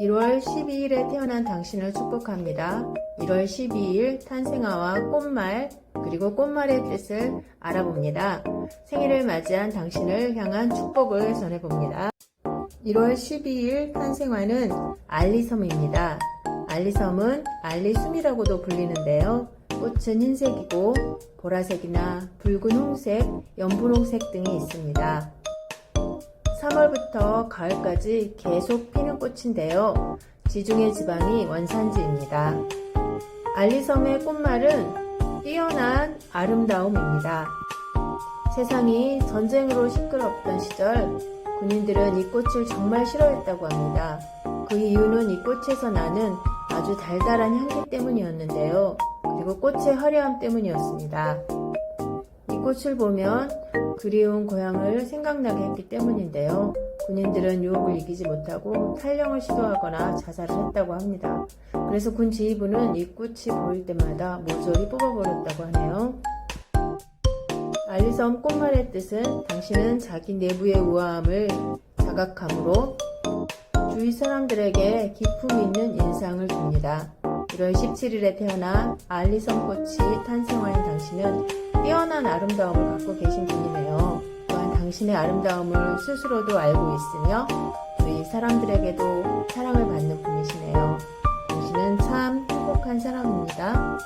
1월 12일에 태어난 당신을 축복합니다. 1월 12일 탄생아와 꽃말 그리고 꽃말의 뜻을 알아봅니다. 생일을 맞이한 당신을 향한 축복을 전해봅니다. 1월 12일 탄생화는 알리섬입니다. 알리섬은 알리숨이라고도 불리는데요. 꽃은 흰색이고 보라색이나 붉은 홍색, 연분홍색 등이 있습니다. 3월부터 가을까지 계속 피는 꽃인데요. 지중해 지방이 원산지입니다. 알리섬의 꽃말은 뛰어난 아름다움입니다. 세상이 전쟁으로 시끄럽던 시절 군인들은 이 꽃을 정말 싫어했다고 합니다. 그 이유는 이 꽃에서 나는 아주 달달한 향기 때문이었는데요. 그리고 꽃의 화려함 때문이었습니다. 이 꽃을 보면 그리운 고향을 생각나게 했기 때문인데요. 군인들은 유혹을 이기지 못하고 탈영을 시도하거나 자살을 했다고 합니다. 그래서 군 지휘부는 이 꽃이 보일 때마다 모조리 뽑아버렸다고 하네요. 알리섬 꽃말의 뜻은 당신은 자기 내부의 우아함을 자각함으로 주위 사람들에게 기품 있는 인상을 줍니다. 1월 17일에 태어난 알리섬 꽃이 탄생하인 당신은 뛰어난 아름다움을 갖고 계신 분이네요. 또한 당신의 아름다움을 스스로도 알고 있으며 주위 사람들에게도 사랑을 받는 분이시네요. 당신은 참 행복한 사람입니다.